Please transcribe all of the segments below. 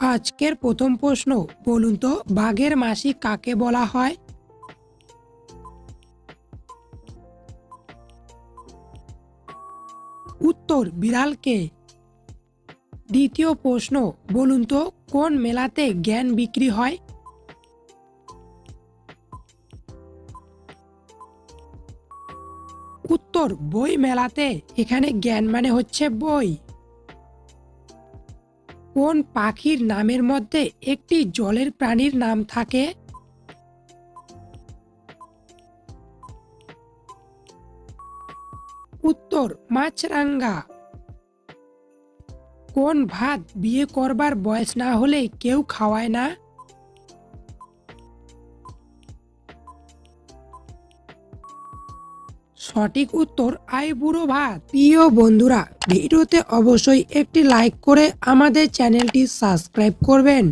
আজকের প্রথম প্রশ্ন, বলুন তো, বাঘের মাসি কাকে বলা হয়? উত্তর, বিড়ালকে। দ্বিতীয় প্রশ্ন, বলুন তো, কোন মেলাতে জ্ঞান বিক্রি হয়? উত্তর, বই মেলাতে, এখানে জ্ঞান মানে হচ্ছে বই। কোন পাখির নামের মধ্যে একটি জলের প্রাণীর নাম থাকে? উত্তর, মাছরাঙ্গা। কোন ভাত বিয়ে করবার বয়স না হলে কেউ খাওয়ায় না? সঠিক উত্তর আই বুড়ো ভাত। প্রিয় বন্ধুরা, ভিডিওতে অবশ্যই একটি লাইক করে আমাদের চ্যানেলটি সাবস্ক্রাইব করবেন।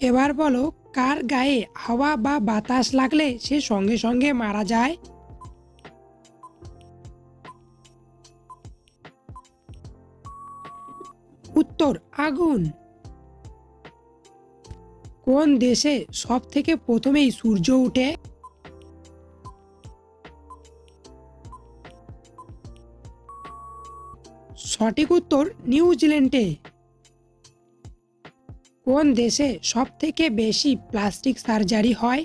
এবার বলো, কার গায়ে হাওয়া বা বাতাস লাগলে সে সঙ্গে সঙ্গে মারা যায়? উত্তর, আগুন। কোন দেশে সব থেকে প্রথমেই সূর্য ওঠে সঠিক উত্তর নিউজিল্যান্ডে কোন দেশে সব থেকে বেশি প্লাস্টিক সার্জারি হয়?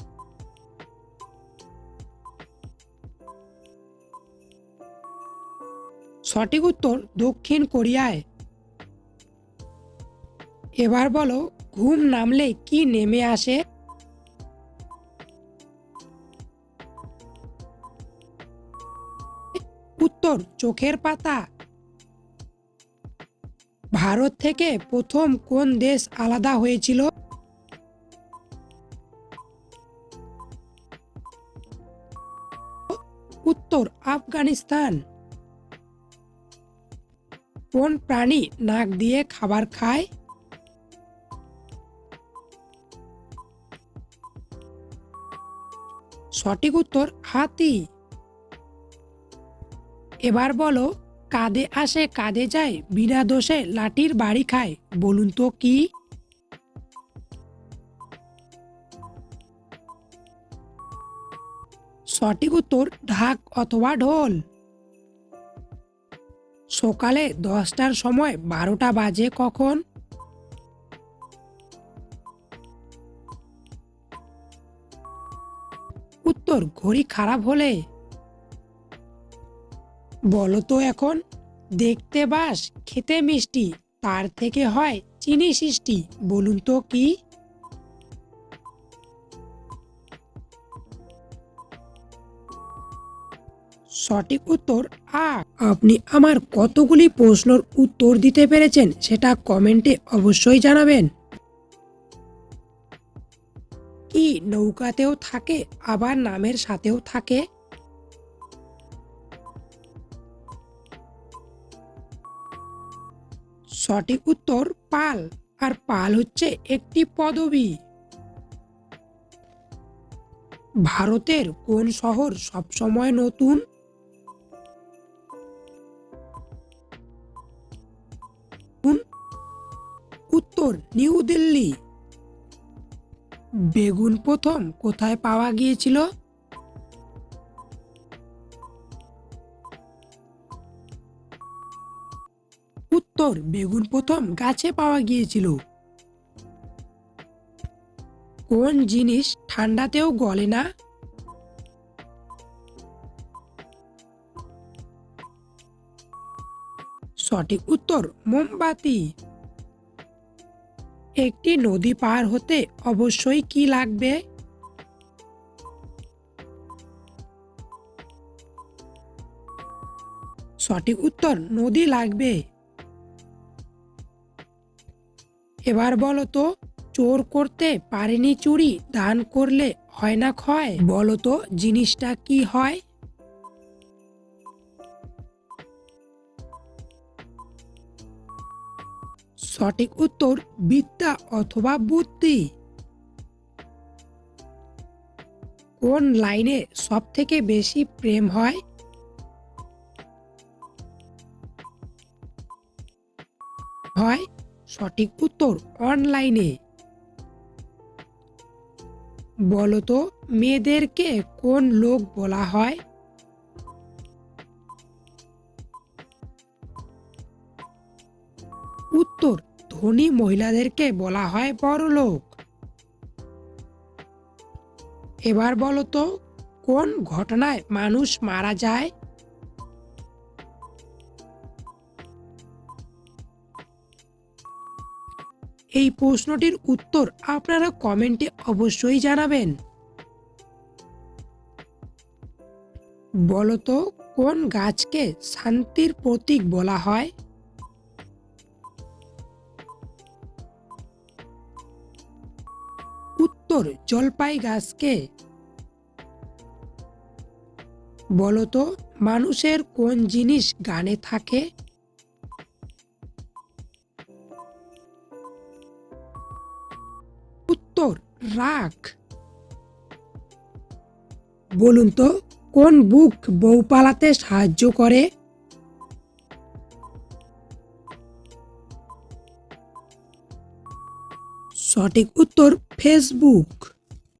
সঠিক উত্তর দক্ষিণ কোরিয়ায়। এবার বলো, ঘুম নামলে কি নেমে আসে? উত্তর, চোখের পাতা। ভারত থেকে প্রথম কোন দেশ আলাদা হয়েছিল? উত্তর, আফগানিস্তান। কোন প্রাণী নাক দিয়ে খাবার খায়? সঠিক উত্তর, হাতি। এবার বলো কাঁধে আসে কাঁধে যায়, বিনা দোষে লাঠির বাড়ি খায়। বলুন তো কি? সঠিক উত্তর, ঢাক অথবা ঢোল। সকালে দশটার সময় বারোটা বাজে কখন? উত্তর, ঘড়ি খারাপ হলে। বলো তো এখন, দেখতে বাস, খেতে মিষ্টি, তার থেকে হয় চিনি সৃষ্টি। বলুন তো কি? সঠিক উত্তর আ। আপনি আমার কতগুলি প্রশ্নর উত্তর দিতে পেরেছেন সেটা কমেন্টে অবশ্যই জানাবেন। কি, নৌকাতেও থাকে, আবার নামের সাথেও থাকে? সঠিক উত্তর পাল, আর পাল হচ্ছে একটি পদবী। ভারতের কোন শহর সবসময় নতুন? উত্তর, নিউ দিল্লি। বেগুন প্রথম কোথায় পাওয়া গিয়েছিল? উত্তর, বেগুন প্রথম গাছে পাওয়া গিয়েছিল। কোন জিনিস ঠান্ডাতেও গলে না? সঠিক উত্তর, মোমবাতি। একটি নদী পার হতে অবশ্যই কি লাগবে? সঠিক উত্তর, নদী লাগবে। এবার বলো তো, চোর করতে পারেনি চুরি, দান করলে হয় না ক্ষয়? বলো তো, জিনিসটা কি হয়? সঠিক উত্তর, বিদ্যা অথবা বুদ্ধি। কোন লাইনে সব থেকে বেশি প্রেম হয়? হয় সঠিক উত্তর অনলাইনে। বলতো, মেয়েদেরকে কোন লোক বলা হয়? উত্তর, ধনী মহিলাদেরকে বলা হয় বড় লোক। এবার বলো তো কোন ঘটনায় মানুষ মারা যায়? এই প্রশ্নটির উত্তর আপনারা কমেন্টে অবশ্যই জানাবেন। বলতো, কোন গাছকে শান্তির প্রতীক বলা হয়? উত্তর জলপাই গাছকে বলতো, মানুষের কোন জিনিস গানে থাকে? রাগ। বলুন তো কোন বুক বউ পালাতে সাহায্য করে? সঠিক উত্তর ফেসবুক।